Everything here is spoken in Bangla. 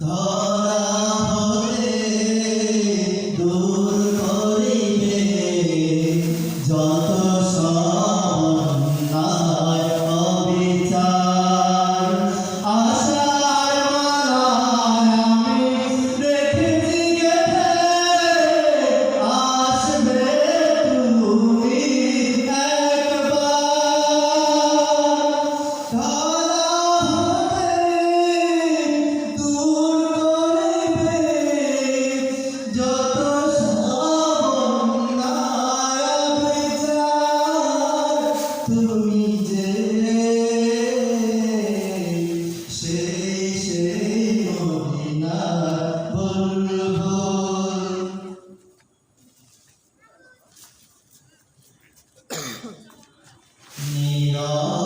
The তুমি যে সেই সেই মহিনা বলব নীরব